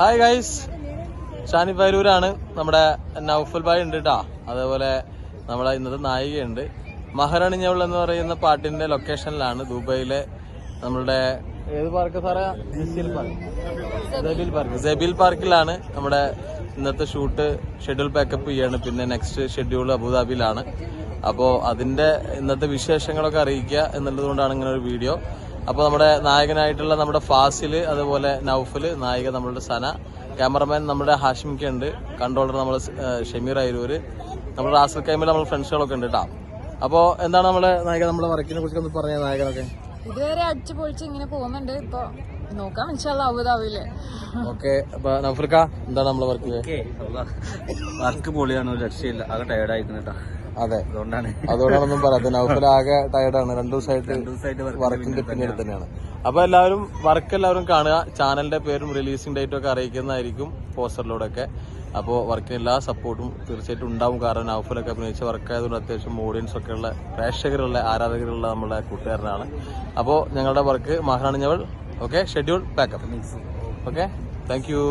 Hi guys Shani പൈരൂരാണ് നമ്മുടെ നൗഫൽ ഭായ് ഉണ്ട് കേട്ടാ അതേപോലെ നമ്മുടെ ഇന്നത്തെ നായികയുണ്ട്. മഹറണിഞ്ഞവൾ എന്ന് പറയുന്ന പാട്ടിന്റെ ലൊക്കേഷനിലാണ് ദുബൈയിലെ നമ്മളുടെ ഏത് പാർക്ക് സാറേ? ജബീൽ പാർക്ക് ജബീൽ പാർക്കിലാണ് നമ്മുടെ ഇന്നത്തെ ഷൂട്ട് ഷെഡ്യൂൾ പാക്കപ്പ് ചെയ്യാണ്. പിന്നെ നെക്സ്റ്റ് ഷെഡ്യൂൾ അബുദാബിയിലാണ്. അപ്പോൾ അതിന്റെ ഇന്നത്തെ വിശേഷങ്ങളൊക്കെ അറിയിക്കുക എന്നുള്ളതുകൊണ്ടാണ് ഇങ്ങനെ ഒരു വീഡിയോ അപ്പോൾ നമ്മുടെ നായകനായിട്ടുള്ള നമ്മുടെ ഫാസിൽ അതുപോലെ നൌഫൽ നായിക നമ്മളുടെ സന ക്യാമറമാൻ നമ്മുടെ ഹാഷിമിക്ക ഉണ്ട് കൺട്രോളർ നമ്മൾ ഷമീർ അയരൂര് നമ്മുടെ റാസൽ കൈമിൽ നമ്മൾ ഫ്രണ്ട്സുകളൊക്കെ ഉണ്ട് കേട്ടോ അപ്പോൾ എന്താണ് നമ്മുടെ നായിക നമ്മുടെ വർക്കിനെ കുറിച്ചൊക്കെ ഒന്ന് പറഞ്ഞ നായകനൊക്കെ? ഇതുവരെ അടിച്ചു പൊളിച്ച് ഇങ്ങനെ പോകുന്നുണ്ട്. ഇപ്പൊ നോക്കാം. ഇൻഷാല്ല അബുദാബിയിൽ. ഓക്കെ അപ്പൊ നൗഫൽക്ക എന്താണ് നമ്മളെ വർക്ക് വർക്ക് പൊളിയാണ് ഒരു രക്ഷയില്ല. ആകെ ടയർഡ് അതെ. അതുകൊണ്ടാണ്. അതുകൊണ്ടാണൊന്നും പറയാത്തത്. നൗഫൽ ആകെ ടയർഡാണ് രണ്ടു ദിവസമായിട്ട് ദിവസമായിട്ട് work വർക്കിന്റെ പിന്നീട് തന്നെയാണ്. അപ്പൊ എല്ലാവരും വർക്ക് എല്ലാവരും കാണുക. ചാനലിന്റെ പേരും റിലീസിംഗ് ഡേറ്റും ഒക്കെ അറിയിക്കുന്നതായിരിക്കും പോസ്റ്ററിലൂടെ ഒക്കെ അപ്പോൾ വർക്കിന് എല്ലാ സപ്പോർട്ടും തീർച്ചയായിട്ടും ഉണ്ടാവും. കാരണം നൗഫലൊക്കെ അഭിനയിച്ച വർക്ക് ആയതുകൊണ്ട് അത്യാവശ്യം ഓഡിയൻസ് ഒക്കെ ഉള്ള പ്രേക്ഷകരുള്ള ആരാധകരുള്ള നമ്മുടെ കൂട്ടുകാരനാണ്. അപ്പോൾ ഞങ്ങളുടെ work മഹാറാണിഞ്ഞവൾ okay schedule pack up okay thank you